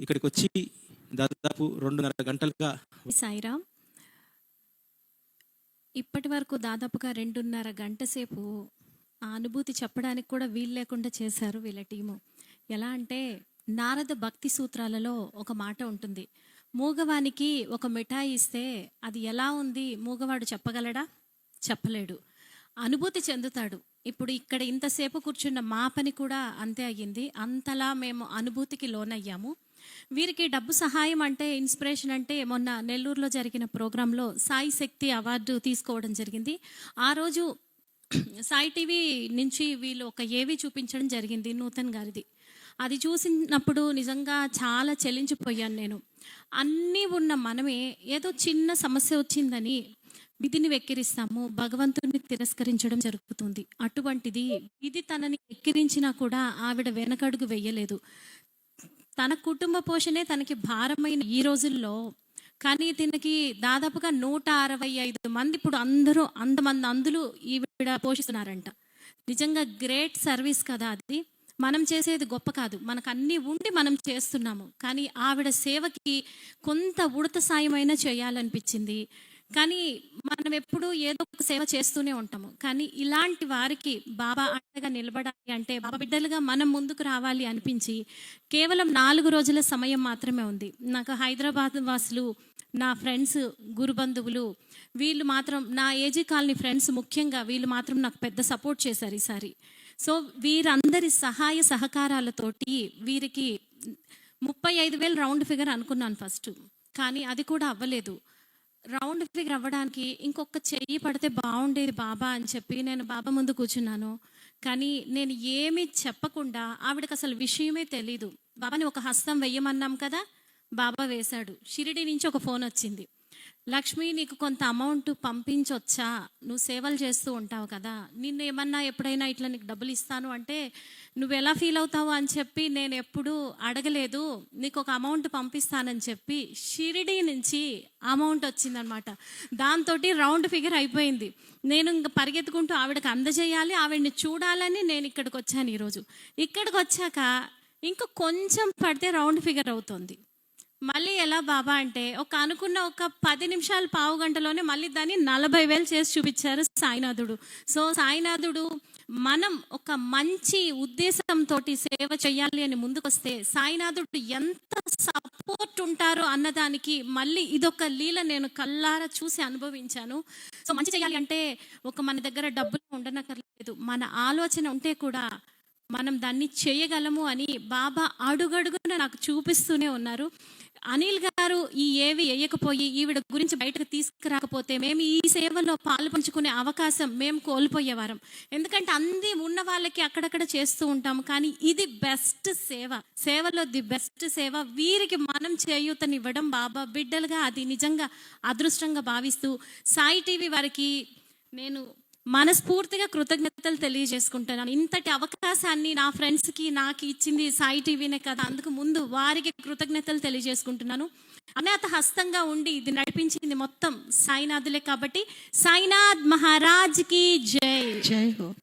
ఇక్కడికి వచ్చి దాదాపు రెండున్నర గంటలుగా సాయిరామ్ ఇప్పటి వరకు దాదాపుగా రెండున్నర గంట సేపు ఆ అనుభూతి చెప్పడానికి కూడా వీలు లేకుండా చేశారు వీళ్ళ టీము. ఎలా అంటే నారద భక్తి సూత్రాలలో ఒక మాట ఉంటుంది. మూగవానికి ఒక మిఠాయి ఇస్తే అది ఎలా ఉంది మూగవాడు చెప్పగలడా? చెప్పలేడు. అనుభూతి చెందుతాడు. ఇప్పుడు ఇక్కడ ఇంతసేపు కూర్చున్న మా పని కూడా అంతే అయ్యింది. అంతలా మేము అనుభూతికి లోనయ్యాము. వీరికి డబ్బు సహాయం అంటే ఇన్స్పిరేషన్ అంటే మొన్న నెల్లూరులో జరిగిన ప్రోగ్రాంలో సాయి శక్తి అవార్డు తీసుకోవడం జరిగింది. ఆ రోజు సాయి టీవీ నుంచి వీళ్ళు ఒక ఏవి చూపించడం జరిగింది నూతన్ గారిది. అది చూసినప్పుడు నిజంగా చాలా చెల్లించిపోయాను నేను. అన్నీ ఉన్న మనమే ఏదో చిన్న సమస్య వచ్చిందని విధిని వెక్కిరిస్తాము భగవంతుని తిరస్కరించడం జరుగుతుంది. అటువంటిది విధి తనని ఎక్కిరించినా కూడా ఆవిడ వెనకడుగు వెయ్యలేదు తన కుటుంబ పోషణే తనకి భారమైన ఈ రోజుల్లో. కానీ దీనికి దాదాపుగా నూట అరవై ఐదు మంది ఇప్పుడు అందరూ అంతమంది అందులు ఈవిడ పోషిస్తున్నారంట. నిజంగా గ్రేట్ సర్వీస్ కదా అది. మనం చేసేది గొప్ప కాదు. మనకు అన్నీ ఉండి మనం చేస్తున్నాము. కానీ ఆవిడ సేవకి కొంత ఉడత సాయమైనా చేయాలనిపించింది. కానీ మనం ఎప్పుడు ఏదో ఒక సేవ చేస్తూనే ఉంటాము. కానీ ఇలాంటి వారికి బాబా అండగా నిలబడాలి అంటే బాబా బిడ్డలుగా మనం ముందుకు రావాలి అనిపించి కేవలం నాలుగు రోజుల సమయం మాత్రమే ఉంది. నాకు హైదరాబాద్ వాసులు నా ఫ్రెండ్స్ గురుబంధువులు వీళ్ళు మాత్రం నా ఏజీ కాలనీ ఫ్రెండ్స్ ముఖ్యంగా వీళ్ళు మాత్రం నాకు పెద్ద సపోర్ట్ చేశారు ఈసారి. సో వీరందరి సహాయ సహకారాలతోటి వీరికి ముప్పై ఐదు వేలు రౌండ్ ఫిగర్ అనుకున్నాను ఫస్ట్. కానీ అది కూడా అవ్వలేదు. రౌండ్ ఫిగర్ అవ్వడానికి ఇంకొక చెయ్యి పడితే బాగుండేది బాబా అని చెప్పి నేను బాబా ముందు కూర్చున్నాను. కానీ నేను ఏమీ చెప్పకుండా ఆవిడకి అసలు విషయమే తెలీదు. బాబాని ఒక హస్తం వెయ్యమన్నాం కదా బాబా వేశాడు. షిరిడి నుంచి ఒక ఫోన్ వచ్చింది. లక్ష్మి నీకు కొంత అమౌంట్ పంపించొచ్చా? నువ్వు సేవలు చేస్తూ ఉంటావు కదా. నిన్ను ఏమన్నా ఎప్పుడైనా ఇట్లా నీకు డబ్బులు ఇస్తాను అంటే నువ్వు ఎలా ఫీల్ అవుతావు అని చెప్పి నేను ఎప్పుడూ అడగలేదు. నీకు ఒక అమౌంట్ పంపిస్తానని చెప్పి షిరిడీ నుంచి అమౌంట్ వచ్చిందనమాట. దాంతో రౌండ్ ఫిగర్ అయిపోయింది. నేను ఇంక పరిగెత్తుకుంటూ ఆవిడకి అందజేయాలి ఆవిడని చూడాలని నేను ఇక్కడికి వచ్చాను ఈరోజు. ఇక్కడికి వచ్చాక ఇంకా కొంచెం పడితే రౌండ్ ఫిగర్ అవుతుంది. మళ్ళీ ఎలా బాబా అంటే ఒక అనుకున్న ఒక పది నిమిషాలు పావు గంటలోనే మళ్ళీ దాన్ని నలభై వేలు చేసి చూపించారు సాయినాథుడు. సో సాయినాథుడు మనం ఒక మంచి ఉద్దేశంతో సేవ చేయాలి అని ముందుకొస్తే సాయినాథుడు ఎంత సపోర్ట్ ఉంటారో అన్నదానికి మళ్ళీ ఇదొక లీల నేను కల్లారా చూసి అనుభవించాను. సో మంచి చేయాలి అంటే ఒక మన దగ్గర డబ్బులు ఉండనక్కర్లేదు. మన ఆలోచన ఉంటే కూడా మనం దాన్ని చేయగలము అని బాబా అడుగడుగున నాకు చూపిస్తూనే ఉన్నారు. అనిల్ గారు ఈ ఏవి వేయకపోయి ఈవిడ గురించి బయటకు తీసుకురాకపోతే మేము ఈ సేవలో పాలు పంచుకునే అవకాశం మేము కోల్పోయేవారం. ఎందుకంటే అంది ఉన్న వాళ్ళకి అక్కడక్కడ చేస్తూ ఉంటాము కానీ ఇది బెస్ట్ సేవ. సేవలో ది బెస్ట్ సేవ. వీరికి మనం చేయూతనివ్వడం బాబా బిడ్డలుగా అది నిజంగా అదృష్టంగా భావిస్తూ సాయి టీవీ వారికి నేను మనస్ఫూర్తిగా కృతజ్ఞతలు తెలియజేసుకుంటున్నాను. ఇంతటి అవకాశాన్ని నా ఫ్రెండ్స్కి నాకు ఇచ్చింది సాయి టీవీనే కదా. అందుకు ముందు వారికి కృతజ్ఞతలు తెలియజేసుకుంటున్నాను. అనాథ హస్తంగా ఉండి ఇది నడిపించింది మొత్తం సాయినాథులే కాబట్టి సాయినాథ్ మహారాజ్కి జై. జై హో.